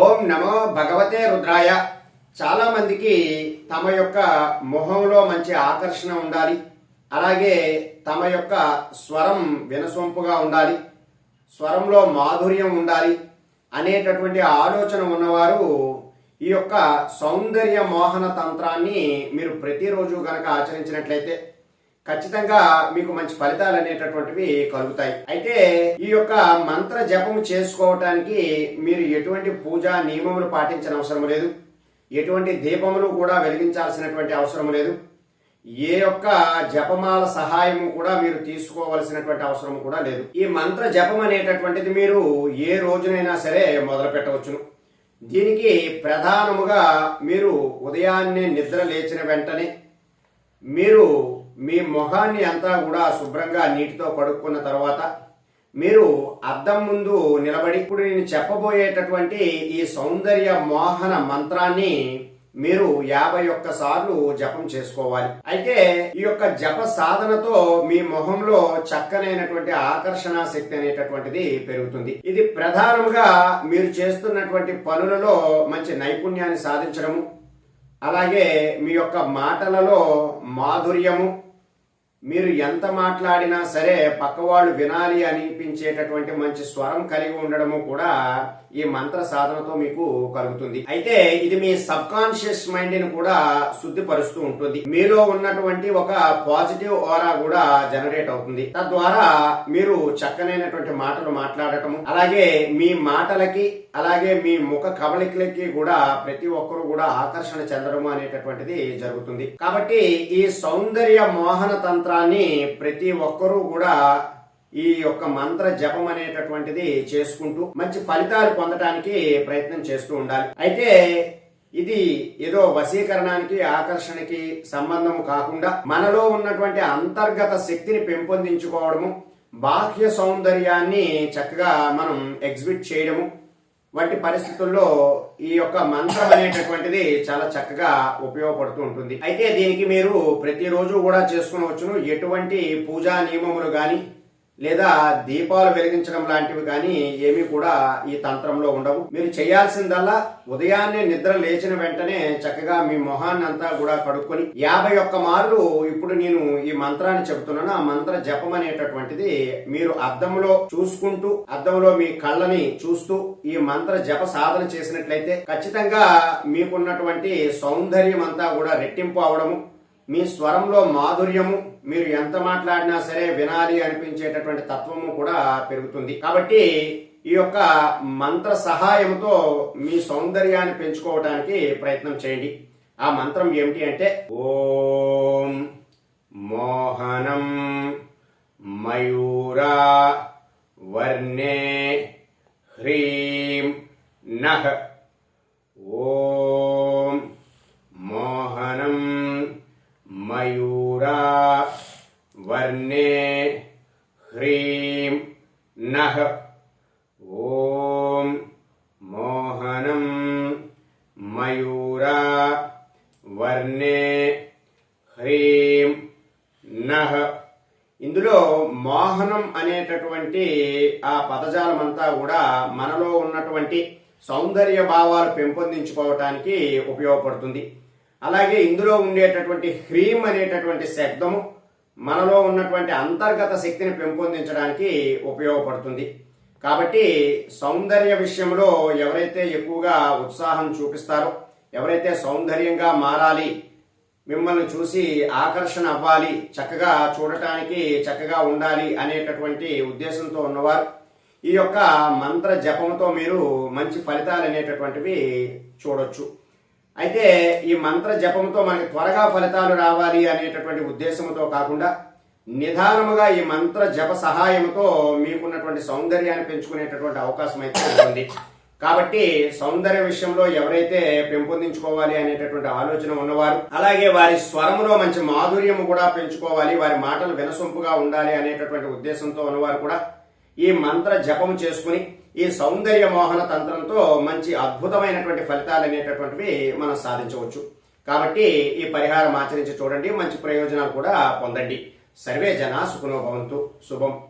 ఓం నమో భగవతే రుద్రాయ. చాలా మందికి తమ యొక్క మొహంలో మంచి ఆకర్షణ ఉండాలి. అలాగే తమ యొక్క స్వరం వినసొంపుగా ఉండాలి. స్వరంలో మాధుర్యం ఉండాలి అనేటటువంటి ఆలోచన ఉన్నవారు ఈ యొక్క సౌందర్య మోహన తంత్రాన్ని మీరు ప్రతిరోజు గనక ఆచరించినట్లయితే ఖచ్చితంగా మీకు మంచి ఫలితాలు అనేటటువంటివి కలుగుతాయి. అయితే ఈ యొక్క మంత్ర జపము చేసుకోవటానికి మీరు ఎటువంటి పూజా నియమములు పాటించిన అవసరం లేదు. ఎటువంటి దీపములు కూడా వెలిగించాల్సినటువంటి అవసరం లేదు. ఏ యొక్క జపమాల సహాయము కూడా మీరు తీసుకోవలసినటువంటి అవసరం కూడా లేదు. ఈ మంత్ర జపం అనేటటువంటిది మీరు ఏ రోజునైనా సరే మొదలు పెట్టవచ్చును. దీనికి ప్రధానముగా మీరు ఉదయాన్నే నిద్ర లేచిన వెంటనే మీరు మీ మొహాన్ని అంతా కూడా శుభ్రంగా నీటితో కడుక్కున్న తర్వాత మీరు అద్దం ముందు నిలబడి ఇప్పుడు నేను చెప్పబోయేటటువంటి ఈ సౌందర్య మోహన మంత్రాన్ని మీరు యాభై ఒక్క సార్లు జపం చేసుకోవాలి. అయితే ఈ యొక్క జప సాధనతో మీ మొహంలో చక్కనైనటువంటి ఆకర్షణ శక్తి అనేటటువంటిది పెరుగుతుంది. ఇది ప్రధానముగా మీరు చేస్తున్నటువంటి పనులలో మంచి నైపుణ్యాన్ని సాధించడము అలాగే మీ యొక్క మాటలలో మాధుర్యము. మీరు ఎంత మాట్లాడినా సరే పక్కవాళ్ళు వినాలి అనిపించేటటువంటి మంచి స్వరం కలిగి ఉండడము కూడా ఈ మంత్ర సాధనతో మీకు కలుగుతుంది. అయితే ఇది మీ సబ్ కాన్షియస్ మైండ్ని కూడా శుద్ధిపరుస్తూ ఉంటుంది. మీలో ఉన్నటువంటి ఒక పాజిటివ్ ఓరా కూడా జనరేట్ అవుతుంది. తద్వారా మీరు చక్కనైనటువంటి మాటలు మాట్లాడటము అలాగే మీ మాటలకి అలాగే మీ ముఖ కవలికలకి కూడా ప్రతి ఒక్కరు కూడా ఆకర్షణ చెందడము అనేటటువంటిది జరుగుతుంది. కాబట్టి ఈ సౌందర్య మోహన తంత్రాన్ని ప్రతి ఒక్కరూ కూడా ఈ యొక్క మంత్ర జపం అనేటటువంటిది చేసుకుంటూ మంచి ఫలితాలు పొందడానికి ప్రయత్నం చేస్తూ ఉండాలి. అయితే ఇది ఏదో వశీకరణానికి ఆకర్షణకి సంబంధం కాకుండా మనలో ఉన్నటువంటి అంతర్గత శక్తిని పెంపొందించుకోవడము బాహ్య సౌందర్యాన్ని చక్కగా మనం ఎగ్జిబిట్ చేయడము వంటి పరిస్థితుల్లో ఈ యొక్క మంత్రం అనేటటువంటిది చాలా చక్కగా ఉపయోగపడుతూ ఉంటుంది. అయితే దీనికి మీరు ప్రతిరోజు కూడా చేసుకునవచ్చును. ఎటువంటి పూజా నియమములు కానీ లేదా దీపాలు వెలిగించడం లాంటివి కానీ ఏమీ కూడా ఈ తంత్రంలో ఉండవు. మీరు చేయాల్సిందల్లా ఉదయాన్నే నిద్ర లేచిన వెంటనే చక్కగా మీ మొహాన్ని అంతా కూడా కడుక్కొని యాభై ఒక్క మార్లు ఇప్పుడు నేను ఈ మంత్రాన్ని చెబుతున్నాను. ఆ మంత్ర జపం అనేటటువంటిది మీరు అద్దంలో చూసుకుంటూ అద్దంలో మీ కళ్ళని చూస్తూ ఈ మంత్ర జప సాధన చేసినట్లయితే ఖచ్చితంగా మీకున్నటువంటి సౌందర్యం అంతా కూడా రెట్టింపు అవడము మీ స్వరంలో మాధుర్యము మీరు ఎంత మాట్లాడినా సరే వినాలి అనిపించేటటువంటి తత్వము కూడా పెరుగుతుంది. కాబట్టి ఈ యొక్క మంత్ర సహాయంతో మీ సౌందర్యాన్ని పెంచుకోవడానికి ప్రయత్నం చేయండి. ఆ మంత్రం ఏమిటి అంటే ఓం మోహనం మయూరా వర్ణే హ్రీం నహ. ఓ మోహనం మయూరా వర్ణే హ్రీం నహ ఓం మోహనం మయూరా వర్ణే హ్రీం నహ ఇందులో మోహనం అనేటటువంటి ఆ పదజాలం అంతా కూడా మనలో ఉన్నటువంటి సౌందర్య భావాలు పెంపొందించుకోవటానికి ఉపయోగపడుతుంది. అలాగే ఇందులో ఉండేటటువంటి హ్రీం అనేటటువంటి శబ్దము మనలో ఉన్నటువంటి అంతర్గత శక్తిని పెంపొందించడానికి ఉపయోగపడుతుంది. కాబట్టి సౌందర్య విషయంలో ఎవరైతే ఎక్కువగా ఉత్సాహం చూపిస్తారో ఎవరైతే సౌందర్యంగా మారాలి మిమ్మల్ని చూసి ఆకర్షణ అవ్వాలి చక్కగా చూడటానికి చక్కగా ఉండాలి అనేటటువంటి ఉద్దేశంతో ఉన్నవారు ఈ యొక్క మంత్ర జపంతో మీరు మంచి ఫలితాలు అనేటటువంటివి చూడొచ్చు. అయితే ఈ మంత్ర జపంతో మనకి త్వరగా ఫలితాలు రావాలి అనేటటువంటి ఉద్దేశంతో కాకుండా నిదానముగా ఈ మంత్ర జప సహాయంతో మీకున్నటువంటి సౌందర్యాన్ని పెంచుకునేటటువంటి అవకాశం అయితే ఉంటుంది. కాబట్టి సౌందర్య విషయంలో ఎవరైతే పెంపొందించుకోవాలి అనేటటువంటి ఆలోచన ఉన్నవారు అలాగే వారి స్వరములో మంచి మాధుర్యము కూడా పెంచుకోవాలి వారి మాటలు వినసొంపుగా ఉండాలి అనేటటువంటి ఉద్దేశంతో ఉన్నవారు కూడా ఈ మంత్ర జపం చేసుకుని ఈ సౌందర్య మోహన తంత్రంతో మంచి అద్భుతమైనటువంటి ఫలితాలు అనేటటువంటివి మనం సాధించవచ్చు. కాబట్టి ఈ పరిహారం ఆచరించి చూడండి. మంచి ప్రయోజనాలు కూడా పొందండి. సర్వే జన సుఖనోభవంతు శుభం.